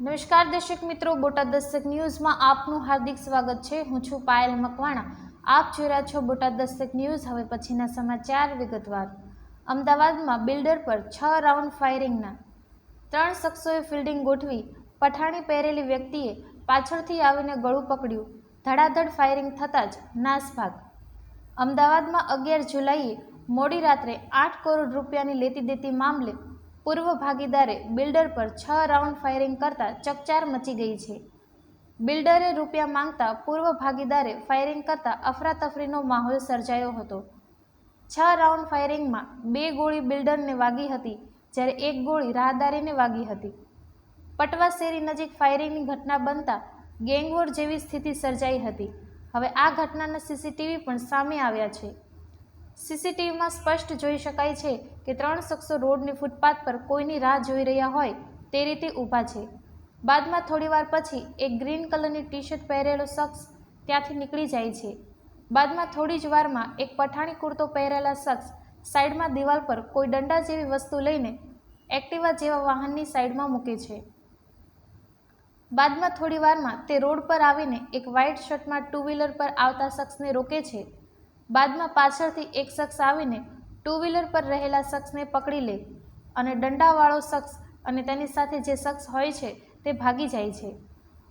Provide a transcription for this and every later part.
નમસ્કાર દર્શક મિત્રો, બોટાદ દસ્તક ન્યૂઝમાં આપનું હાર્દિક સ્વાગત છે. હું છું પાયલ મકવાણા. આપ જોઈ રહ્યા છો બોટાદ દસ્તક ન્યૂઝ. હવે પછીના સમાચાર વિગતવાર. અમદાવાદમાં બિલ્ડર પર છ રાઉન્ડ ફાયરિંગના. ત્રણ શખ્સોએ ફિલ્ડિંગ ગોઠવી પઠાણી પહેરેલી વ્યક્તિએ પાછળથી આવીને ગળું પકડ્યું. ધડાધડ ફાયરિંગ થતાં જ નાસભાગ. અમદાવાદમાં અગિયાર જુલાઈએ મોડી રાત્રે આઠ કરોડ રૂપિયાની લેતી દેતી મામલે પૂર્વ ભાગીદારે બિલ્ડર પર છ રાઉન્ડ ફાયરિંગ કરતા ચકચાર મચી ગઈ છે. બિલ્ડરે રૂપિયા માંગતા પૂર્વ ભાગીદારે ફાયરિંગ કરતા અફરાતફરીનો માહોલ સર્જાયો હતો. છ રાઉન્ડ ફાયરિંગમાં બે ગોળી બિલ્ડરને વાગી હતી, જ્યારે એક ગોળી રાહદારીને વાગી હતી. પટવા શેરી નજીક ફાયરિંગની ઘટના બનતા ગેંગવોર જેવી સ્થિતિ સર્જાઈ હતી. હવે આ ઘટનાના સીસીટીવી પણ સામે આવ્યા છે. સીસીટીવીમાં સ્પષ્ટ જોઈ શકાય છે કે ત્રણ શખ્સો રોડની ફૂટપાથ પર કોઈની રાહ જોઈ રહ્યા હોય તે રીતે ઊભા છે. બાદમાં થોડીવાર પછી એક ગ્રીન કલરની ટી શર્ટ પહેરેલો શખ્સ ત્યાંથી નીકળી જાય છે. બાદમાં થોડી જ વારમાં એક પઠાણી કુર્તો પહેરેલા શખ્સ સાઈડમાં દિવાલ પર કોઈ દંડા જેવી વસ્તુ લઈને એક્ટિવા જેવા વાહનની સાઈડમાં મૂકે છે. બાદમાં થોડી વારમાં તે રોડ પર આવીને એક વ્હાઇટ શર્ટમાં ટુ વ્હીલર પર આવતા શખ્સને રોકે છે. બાદમાં પાછળથી એક શખ્સ આવીને ટુ વ્હીલર પર રહેલા શખ્સને પકડી લે અને દંડાવાળો શખ્સ અને તેની સાથે જે શખ્સ હોય છે તે ભાગી જાય છે.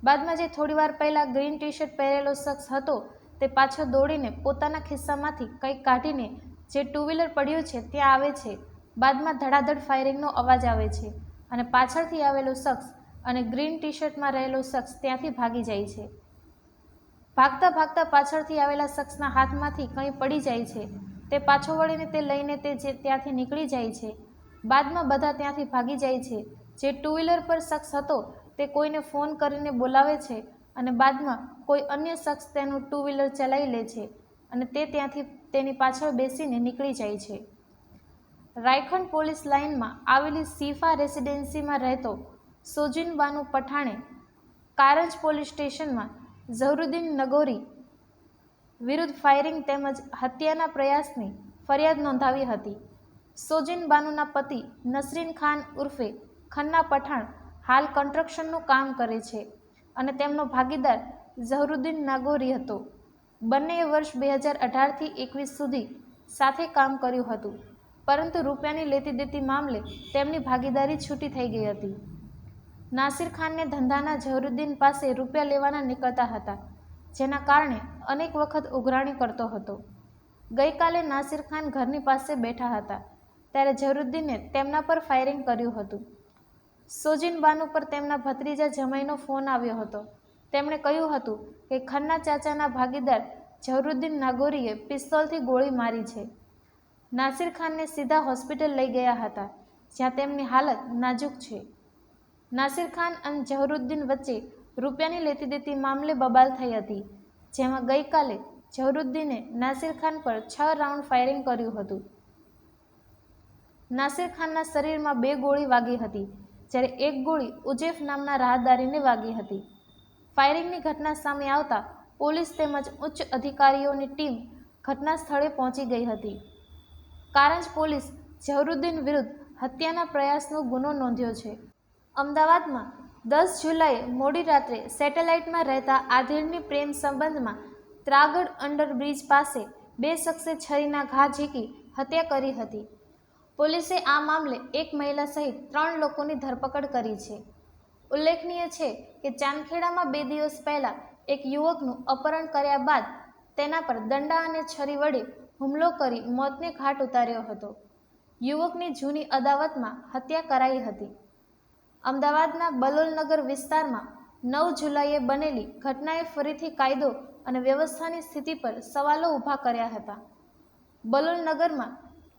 બાદમાં જે થોડીવાર પહેલાં ગ્રીન ટી શર્ટ પહેરેલો શખ્સ હતો, તે પાછો દોડીને પોતાના ખિસ્સામાંથી કંઈક કાઢીને જે ટુ વ્હીલર પડ્યું છે ત્યાં આવે છે. બાદમાં ધડાધડ ફાયરિંગનો અવાજ આવે છે અને પાછળથી આવેલો શખ્સ અને ગ્રીન ટી શર્ટમાં રહેલો શખ્સ ત્યાંથી ભાગી જાય છે. ભાગતા ભાગતા પાછળથી આવેલા શખ્સના હાથમાંથી કંઈ પડી જાય છે. તે પાછો વળીને તે લઈને તે જે ત્યાંથી નીકળી જાય છે, બાદમાં બધા ત્યાંથી ભાગી જાય છે. જે ટુ વ્હીલર પર શખ્સ હતો, તે કોઈને ફોન કરીને બોલાવે છે અને બાદમાં કોઈ અન્ય શખ્સ તેનું ટુ વ્હીલર ચલાવી લે છે અને તે ત્યાંથી તેની પાછળ બેસીને નીકળી જાય છે. રાયખંડ પોલીસ લાઇનમાં આવેલી સીફા રેસિડેન્સીમાં રહેતો સોજિન બાનુ પઠાણે કારંજ પોલીસ સ્ટેશનમાં ઝહરુદ્દીન નગોરી વિરુદ્ધ ફાયરિંગ તેમજ હત્યાના પ્રયાસની ફરિયાદ નોંધાવી હતી. સોજિન બાનુના પતિ નસરીન ખાન ઉર્ફે ખન્ના પઠાણ હાલ કન્સ્ટ્રક્શનનું કામ કરે છે અને તેમનો ભાગીદાર ઝહરુદ્દીન નાગોરી હતો. બંનેએ વર્ષ બે હજાર અઢારથી એકવીસ સુધી સાથે કામ કર્યું હતું, પરંતુ રૂપિયાની લેતી દેતી મામલે તેમની ભાગીદારી છૂટી થઈ ગઈ હતી. નાસિર ખાનને ધંધાના ઝહરુદ્દીન પાસે રૂપિયા લેવાના નીકળતા હતા, જેના કારણે અનેક વખત ઉઘરાણી કરતો હતો. ગઈકાલે નાસિર ખાન ઘરની પાસે બેઠા હતા, ત્યારે ઝહરુદ્દીને તેમના પર ફાયરિંગ કર્યું હતું. સોજીનબાન બાનુ પર તેમના ભત્રીજા જમાઈનો ફોન આવ્યો હતો. તેમણે કહ્યું હતું કે ખન્ના ચાચાના ભાગીદાર ઝહરુદ્દીન નાગોરીએ પિસ્તોલથી ગોળી મારી છે. નાસિર ખાનને સીધા હોસ્પિટલ લઈ ગયા હતા, જ્યાં તેમની હાલત નાજુક છે. નાસિર ખાન અને ઝહરુદ્દીન વચ્ચે રૂપિયાની લેતી દેતી મામલે બબાલ થઈ હતી, જેમાં ગઈકાલે ઝહરુદ્દીને નાસિર ખાન પર છ રાઉન્ડ ફાયરિંગ કર્યું હતું. નાસિર ખાનના શરીરમાં બે ગોળી વાગી હતી, જ્યારે એક ગોળી ઉજેફ નામના રાહદારીને વાગી હતી. ફાયરિંગની ઘટના સામે આવતા પોલીસ તેમજ ઉચ્ચ અધિકારીઓની ટીમ ઘટના સ્થળે પહોંચી ગઈ હતી. કારંજ પોલીસ ઝહરુદ્દીન વિરુદ્ધ હત્યાના પ્રયાસનો ગુનો નોંધ્યો છે. અમદાવાદમાં દસ જુલાઈએ મોડી રાત્રે સેટેલાઇટમાં રહેતા આધેડની પ્રેમ સંબંધમાં ત્રાગડ અંડરબ્રિજ પાસે બે શખ્સે છરીના ઘા ઝીકી હત્યા કરી હતી. પોલીસે આ મામલે એક મહિલા સહિત ત્રણ લોકોની ધરપકડ કરી છે. ઉલ્લેખનીય છે કે ચાંદખેડામાં બે દિવસ પહેલાં એક યુવકનું અપહરણ કર્યા બાદ તેના પર દંડા અને છરી વડે હુમલો કરી મોતને ઘાટ ઉતાર્યો હતો. યુવકની જૂની અદાવતમાં હત્યા કરાઈ હતી. અમદાવાદના બલોલનગર વિસ્તારમાં નવ જુલાઈએ બનેલી ઘટનાએ ફરીથી કાયદો અને વ્યવસ્થાની સ્થિતિ પર સવાલો ઊભા કર્યા હતા. બલોલનગરમાં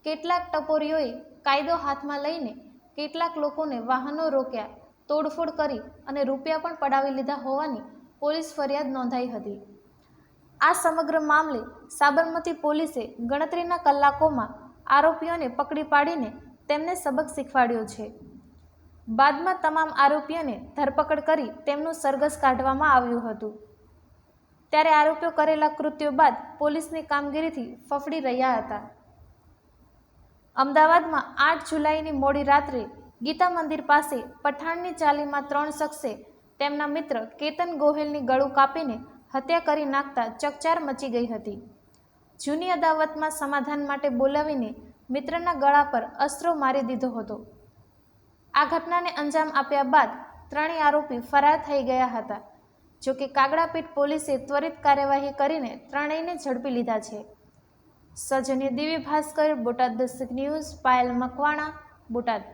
કેટલાક ટપોરીઓએ કાયદો હાથમાં લઈને કેટલાક લોકોને વાહનો રોક્યા, તોડફોડ કરી અને રૂપિયા પણ પડાવી લીધા હોવાની પોલીસ ફરિયાદ નોંધાઈ હતી. આ સમગ્ર મામલે સાબરમતી પોલીસે ગણતરીના કલાકોમાં આરોપીઓને પકડી પાડીને તેમને સબક શીખવાડ્યો છે. બાદમાં તમામ આરોપીઓને ધરપકડ કરી તેમનું સરઘસ કાઢવામાં આવ્યું હતું. ત્યારે આરોપીઓ કરેલા કૃત્યો બાદ પોલીસની કામગીરીથી ફફડી રહ્યા હતા. અમદાવાદમાં આઠ જુલાઈની મોડી રાત્રે ગીતા મંદિર પાસે પઠાણની ચાલીમાં ત્રણ શખ્સે તેમના મિત્ર કેતન ગોહિલની ગળું કાપીને હત્યા કરી નાખતા ચકચાર મચી ગઈ હતી. જૂની અદાવતમાં સમાધાન માટે બોલાવીને મિત્રના ગળા પર અસ્ત્રો મારી દીધો હતો. આ ઘટનાને અંજામ આપ્યા બાદ ત્રણેય આરોપી ફરાર થઈ ગયા હતા. જોકે કાગડાપીઠ પોલીસે ત્વરિત કાર્યવાહી કરીને ત્રણેયને ઝડપી લીધા છે. સૌજન્ય દિવ્ય ભાસ્કર, બોટાદ દસ્તક ન્યૂઝ, પાયલ મકવાણા, બોટાદ.